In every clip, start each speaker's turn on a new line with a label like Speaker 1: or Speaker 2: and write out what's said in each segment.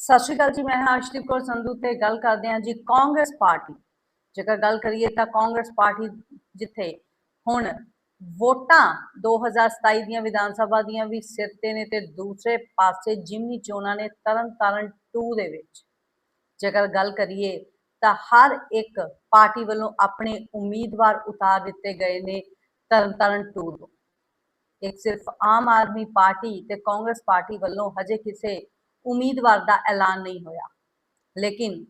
Speaker 1: ਸਤਿ ਸ਼੍ਰੀ ਅਕਾਲ ਜੀ, ਮੈਂ ਹਾਂ ਅਰਸ਼ਦੀਪ ਕੌਰ ਸੰਧੂ ਤੇ ਗੱਲ ਕਰਦੇ ਹਾਂ ਜੀ ਕਾਂਗਰਸ ਪਾਰਟੀ। ਜੇਕਰ ਗੱਲ ਕਰੀਏ ਤਾਂ ਕਾਂਗਰਸ ਪਾਰਟੀ ਜਿੱਥੇ ਹੁਣ ਵੋਟਾਂ 2027 ਦੀਆਂ ਵਿਧਾਨ ਸਭਾ ਦੀਆਂ ਵੀ ਸਿਰ ਤੇ ਨੇ ਤੇ ਦੂਸਰੇ ਪਾਸੇ ਜਿਮਨੀ ਚੋਣਾਂ ਨੇ ਤਰਨ ਤਾਰਨ 2 ਦੇ ਵਿੱਚ। ਜੇਕਰ ਗੱਲ ਕਰੀਏ ਤਾਂ ਹਰ ਇੱਕ ਪਾਰਟੀ ਵੱਲੋਂ ਆਪਣੇ ਉਮੀਦਵਾਰ ਉਤਾਰ ਦਿੱਤੇ ਗਏ ਨੇ ਤਰਨ ਤਾਰਨ 2 ਤੋਂ। ਇੱਕ ਸਿਰਫ ਆਮ ਆਦਮੀ ਪਾਰਟੀ ਤੇ ਕਾਂਗਰਸ ਪਾਰਟੀ ਵੱਲੋਂ ਹਜੇ ਕਿਸੇ ਉਮੀਦਵਾਰ ਦਾ ਐਲਾਨ ਨਹੀਂ ਹੋਇਆ। ਲੇਕਿਨ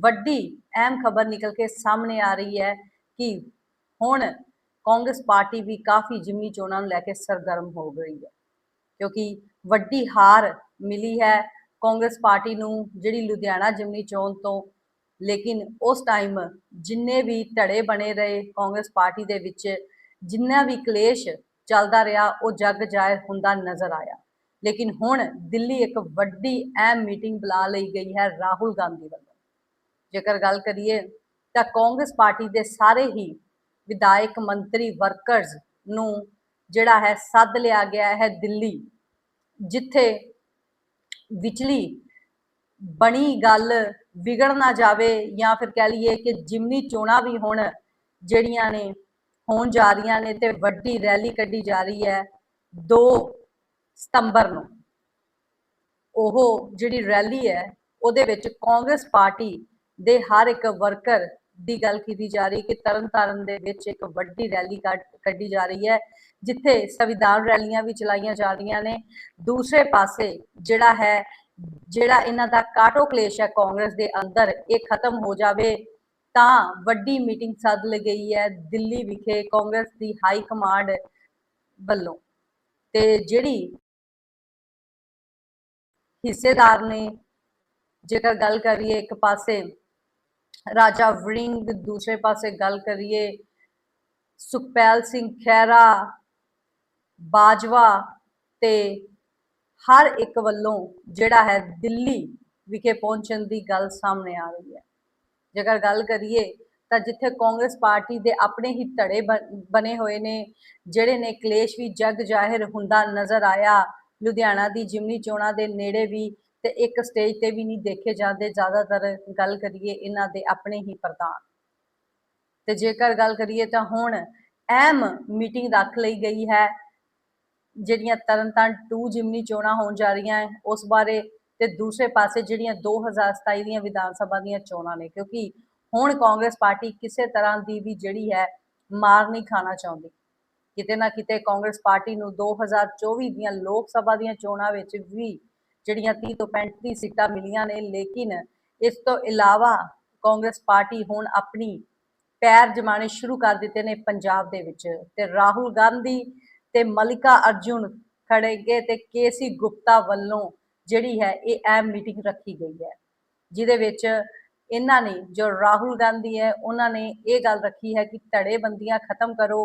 Speaker 1: ਵੱਡੀ ਅਹਿਮ ਖਬਰ ਨਿਕਲ ਕੇ ਸਾਹਮਣੇ ਆ ਰਹੀ ਹੈ ਕਿ ਹੁਣ ਕਾਂਗਰਸ ਪਾਰਟੀ ਵੀ ਕਾਫੀ ਜਿਮਨੀ ਚੋਣਾਂ ਨੂੰ ਲੈ ਕੇ ਸਰਗਰਮ ਹੋ ਗਈ ਹੈ। ਕਿਉਂਕਿ ਵੱਡੀ ਹਾਰ ਮਿਲੀ ਹੈ ਕਾਂਗਰਸ ਪਾਰਟੀ ਨੂੰ, ਜਿਹੜੀ ਲੁਧਿਆਣਾ ਜਿਮਨੀ ਚੋਣ ਤੋਂ। ਲੇਕਿਨ ਉਸ ਟਾਈਮ ਜਿੰਨੇ ਵੀ ਧੜੇ ਬਣੇ ਰਹੇ ਕਾਂਗਰਸ ਪਾਰਟੀ ਦੇ ਵਿੱਚ, ਜਿੰਨਾ ਵੀ ਕਲੇਸ਼ ਚੱਲਦਾ ਰਿਹਾ, ਉਹ ਜੱਗ ਜਾਹਿਰ ਹੁੰਦਾ ਨਜ਼ਰ ਆਇਆ। ਲੇਕਿਨ ਹੁਣ ਦਿੱਲੀ ਇੱਕ ਵੱਡੀ ਅਹਿਮ ਮੀਟਿੰਗ ਬੁਲਾ ਲਈ ਗਈ ਹੈ ਰਾਹੁਲ ਗਾਂਧੀ ਵੱਲੋਂ। ਜੇਕਰ ਗੱਲ ਕਰੀਏ ਤਾਂ ਕਾਂਗਰਸ ਪਾਰਟੀ ਦੇ ਸਾਰੇ ਹੀ ਵਿਧਾਇਕ ਮੰਤਰੀ ਵਰਕਰਸ ਨੂੰ ਜਿਹੜਾ ਹੈ ਸੱਦ ਲਿਆ ਗਿਆ ਹੈ ਦਿੱਲੀ, ਜਿੱਥੇ ਵਿਚਲੀ ਬਣੀ ਗੱਲ ਵਿਗੜ ਨਾ ਜਾਵੇ ਜਾਂ ਫਿਰ ਕਹਿ ਲਈਏ ਕਿ ਜਿਮਨੀ ਚੋਣਾਂ ਵੀ ਹੁਣ ਜਿਹੜੀਆਂ ਨੇ ਹੋਣ ਜਾ ਰਹੀਆਂ ਨੇ ਤੇ ਵੱਡੀ ਰੈਲੀ ਕੱਢੀ ਜਾ ਰਹੀ ਹੈ, ਦੋ ਸਤੰਬਰ ਨੂੰ। ਉਹ ਜਿਹੜੀ ਰੈਲੀ ਹੈ, ਉਹਦੇ ਵਿੱਚ ਕਾਂਗਰਸ ਪਾਰਟੀ ਦੇ ਹਰ ਇੱਕ ਵਰਕਰ ਦੀ ਗੱਲ ਕੀਤੀ ਜਾ ਰਹੀ ਕਿ ਤਰਨਤਾਰਨ ਦੇ ਵਿੱਚ ਇੱਕ ਵੱਡੀ ਰੈਲੀ ਕੱਢ- ਕੱਢੀ ਜਾ ਰਹੀ ਹੈ, ਜਿੱਥੇ ਸੰਵਿਧਾਨ ਰੈਲੀਆਂ ਵੀ ਚਲਾਈਆਂ ਜਾ ਰਹੀਆਂ ਨੇ। ਦੂਸਰੇ ਪਾਸੇ ਜਿਹੜਾ ਹੈ, ਜਿਹੜਾ ਇਹਨਾਂ ਦਾ ਕਾਟੋ ਕਲੇਸ਼ ਹੈ ਕਾਂਗਰਸ ਦੇ ਅੰਦਰ, ਇਹ ਖਤਮ ਹੋ ਜਾਵੇ ਤਾਂ ਵੱਡੀ ਮੀਟਿੰਗ ਸੱਦ ਲਈ ਗਈ ਹੈ ਦਿੱਲੀ ਵਿਖੇ ਕਾਂਗਰਸ ਦੀ ਹਾਈ ਕਮਾਂਡ ਵੱਲੋਂ। ਤੇ ਜਿਹੜੀ ਹਿੱਸੇਦਾਰ ਨੇ। ਜੇਕਰ ਗੱਲ ਕਰੀਏ ਇੱਕ ਪਾਸੇ ਰਾਜਾ ਵਰਿੰਗ ਦੂਸਰੇ ਪਾਸੇ ਗੱਲ ਕਰੀਏ ਸੁਖਪੈਲ ਸਿੰਘ ਖਹਿਰਾ, ਬਾਜਵਾ ਤੇ ਹਰ ਇੱਕ ਵੱਲੋਂ ਜਿਹੜਾ ਹੈ ਦਿੱਲੀ ਵਿਖੇ ਪਹੁੰਚਣ ਦੀ ਗੱਲ ਸਾਹਮਣੇ ਆ ਰਹੀ ਹੈ। ਜੇਕਰ ਗੱਲ ਕਰੀਏ ਤਾਂ ਜਿੱਥੇ ਕਾਂਗਰਸ ਪਾਰਟੀ ਦੇ ਆਪਣੇ ਹੀ ਧੜੇ ਬਣ- ਬਣੇ ਹੋਏ ਨੇ, ਜਿਹੜੇ ਨੇ ਕਲੇਸ਼ ਵੀ ਜਗ ਜ਼ਾਹਿਰ ਹੁੰਦਾ ਨਜ਼ਰ ਆਇਆ ਲੁਧਿਆਣਾ ਦੀ ਜਿਮਨੀ ਚੋਣਾਂ ਦੇ ਨੇੜੇ ਵੀ ਤੇ ਇੱਕ ਸਟੇਜ ਤੇ ਵੀ ਨਹੀਂ ਦੇਖੇ ਜਾਂਦੇ। ਜ਼ਿਆਦਾਤਰ ਗੱਲ ਕਰੀਏ ਇਹਨਾਂ ਦੇ ਆਪਣੇ ਹੀ ਪ੍ਰਧਾਨ। ਤੇ ਜੇਕਰ ਗੱਲ ਕਰੀਏ ਤਾਂ ਹੁਣ ਅਹਿਮ ਮੀਟਿੰਗ ਰੱਖ ਲਈ ਗਈ ਹੈ। ਜਿਹੜੀਆਂ ਤਰਨਤਾਰਨ 2 ਜਿਮਨੀ ਚੋਣਾਂ ਹੋਣ ਜਾ ਰਹੀਆਂ ਹੈ, ਉਸ ਬਾਰੇ ਤੇ ਦੂਸਰੇ ਪਾਸੇ ਜਿਹੜੀਆਂ 2027 ਦੀਆਂ ਵਿਧਾਨ ਸਭਾ ਦੀਆਂ ਚੋਣਾਂ ਨੇ। ਕਿਉਂਕਿ ਹੁਣ ਕਾਂਗਰਸ ਪਾਰਟੀ ਕਿਸੇ ਤਰ੍ਹਾਂ ਦੀ ਵੀ ਜਿਹੜੀ ਹੈ, ਮਾਰ ਨਹੀਂ ਖਾਣਾ ਚਾਹੁੰਦੀ। ਕਿਤੇ ਨਾ ਕਿਤੇ ਕਾਂਗਰਸ ਪਾਰਟੀ ਨੂੰ 2024 ਦੀਆਂ ਲੋਕ ਸਭਾ ਦੀਆਂ ਚੋਣਾਂ ਵਿੱਚ ਵੀ ਜਿਹੜੀਆਂ 30 ਤੋਂ 35 ਸੀਟਾਂ ਮਿਲੀਆਂ ਨੇ, ਲੇਕਿਨ ਇਸ ਤੋਂ ਇਲਾਵਾ ਕਾਂਗਰਸ ਪਾਰਟੀ ਹੁਣ ਆਪਣੀ ਪੈਰ ਜਮਾਣੇ ਸ਼ੁਰੂ ਕਰ ਦਿੱਤੇ ਨੇ ਪੰਜਾਬ ਦੇ ਵਿੱਚ ਤੇ ਰਾਹੁਲ ਗਾਂਧੀ ਤੇ ਮਲਿਕਾ ਅਰਜੁਨ ਖੜੇਗੇ ਤੇ ਕੇਸੀ ਗੁਪਤਾ ਵੱਲੋਂ ਜਿਹੜੀ ਹੈ ਇਹ ਅਹਿਮ ਮੀਟਿੰਗ ਰੱਖੀ ਗਈ ਹੈ, ਜਿਹਦੇ ਵਿੱਚ ਇਹਨਾਂ ਨੇ, ਜੋ ਰਾਹੁਲ ਗਾਂਧੀ ਹੈ, ਉਹਨਾਂ ਨੇ ਇਹ ਗੱਲ ਰੱਖੀ ਹੈ ਕਿ ਧੜੇਬੰਦੀਆਂ ਖਤਮ ਕਰੋ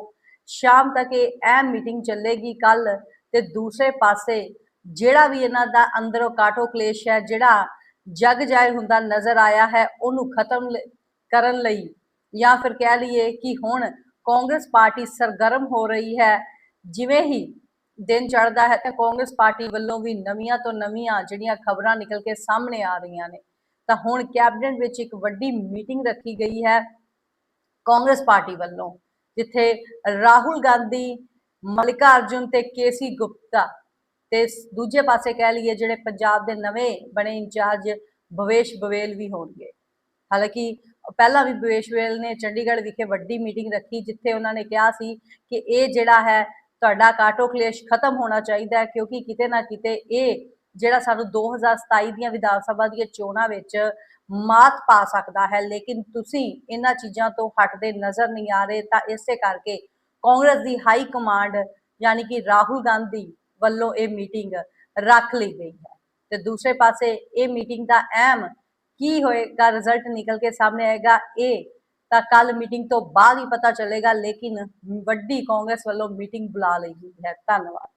Speaker 1: ਸ਼ਾਮ ਤੱਕ ਇਹ ਅਹਿਮ ਮੀਟਿੰਗ ਚੱਲੇਗੀ ਕੱਲ ਤੇ ਦੂਸਰੇ ਪਾਸੇ ਜਿਹੜਾ ਵੀ ਇਹਨਾਂ ਦਾ ਅੰਦਰੋਂ ਕਾਟੋ ਕਲੇਸ਼ ਹੈ, ਜਿਹੜਾ ਜਗ ਜਾਹਿਰ ਹੁੰਦਾ ਨਜ਼ਰ ਆਇਆ ਹੈ, ਉਹਨੂੰ ਖਤਮ ਕਰਨ ਲਈ ਜਾਂ ਫਿਰ ਕਹਿ ਲਈਏ ਕਿ ਹੁਣ ਕਾਂਗਰਸ ਪਾਰਟੀ ਸਰਗਰਮ ਹੋ ਰਹੀ ਹੈ, ਜਿਵੇਂ ਹੀ ਦਿਨ ਚੜ੍ਹਦਾ ਹੈ ਤਾਂ ਕਾਂਗਰਸ ਪਾਰਟੀ ਵੱਲੋਂ ਵੀ ਨਵੀਆਂ ਤੋਂ ਨਵੀਆਂ ਜਿਹੜੀਆਂ ਖਬਰਾਂ ਨਿਕਲ ਕੇ ਸਾਹਮਣੇ ਆ ਰਹੀਆਂ ਨੇ, ਤਾਂ ਹੁਣ ਕੈਬਨਿਟ ਵਿੱਚ ਇੱਕ ਵੱਡੀ ਮੀਟਿੰਗ ਰੱਖੀ ਗਈ ਹੈ ਕਾਂਗਰਸ ਪਾਰਟੀ ਵੱਲੋਂ। ਜਿੱਥੇ ਰਾਹੁਲ ਗਾਂਧੀ ਮਲਿਕਾ ਅਰਜੁਨ ਤੇ ਕੇਸੀ ਗੁਪਤਾ ਤੇ ਦੂਜੇ ਪਾਸੇ ਕਹਿ ਲਈਏ ਜਿਹੜੇ ਪੰਜਾਬ ਦੇ ਨਵੇਂ ਬਣੇ ਇੰਚਾਰਜ ਭਵੇਸ਼ ਬਵੇਲ ਵੀ ਹੋਣਗੇ। ਹਾਲਾਂਕਿ ਪਹਿਲਾਂ ਵੀ ਭਵੇਸ਼ ਬਵੇਲ ਨੇ ਚੰਡੀਗੜ੍ਹ ਵਿਖੇ ਵੱਡੀ ਮੀਟਿੰਗ ਰੱਖੀ ਜਿੱਥੇ ਉਹਨਾਂ ਨੇ ਕਿਹਾ ਸੀ ਕਿ ਇਹ ਜਿਹੜਾ ਹੈ ਤੁਹਾਡਾ ਕਾਟੋ ਕਲੇਸ਼ ਖਤਮ ਹੋਣਾ ਚਾਹੀਦਾ ਹੈ ਕਿਉਂਕਿ ਕਿਤੇ ਨਾ ਕਿਤੇ ਇਹ ਜਿਹੜਾ ਸਾਨੂੰ 2027 ਦੀਆਂ ਵਿਧਾਨ ਸਭਾ ਦੀਆਂ ਚੋਣਾਂ ਵਿੱਚ ਮਾਤ ਪਾ ਸਕਦਾ ਹੈ, ਲੇਕਿਨ ਤੁਸੀਂ ਇਹਨਾਂ ਚੀਜ਼ਾਂ ਤੋਂ ਹਟਦੇ ਨਜ਼ਰ ਨਹੀਂ ਆ ਰਹੇ, ਤਾਂ ਇਸੇ ਕਰਕੇ ਕਾਂਗਰਸ ਦੀ ਹਾਈ ਕਮਾਂਡ ਯਾਨੀ ਕਿ ਰਾਹੁਲ ਗਾਂਧੀ ਵੱਲੋਂ ਇਹ ਮੀਟਿੰਗ ਰੱਖ ਲਈ ਗਈ ਹੈ। ਤੇ ਦੂਸਰੇ ਪਾਸੇ ਇਹ ਮੀਟਿੰਗ ਦਾ ਅਹਿਮ ਕੀ ਹੋਏਗਾ ਰਿਜ਼ਲਟ ਨਿਕਲ ਕੇ ਸਾਹਮਣੇ ਆਏਗਾ, ਇਹ ਤਾਂ ਕੱਲ ਮੀਟਿੰਗ ਤੋਂ ਬਾਅਦ ਹੀ ਪਤਾ ਚੱਲੇਗਾ, ਲੇਕਿਨ ਵੱਡੀ ਕਾਂਗਰਸ ਵੱਲੋਂ ਮੀਟਿੰਗ ਬੁਲਾ ਲਈ ਗਈ ਹੈ। ਧੰਨਵਾਦ।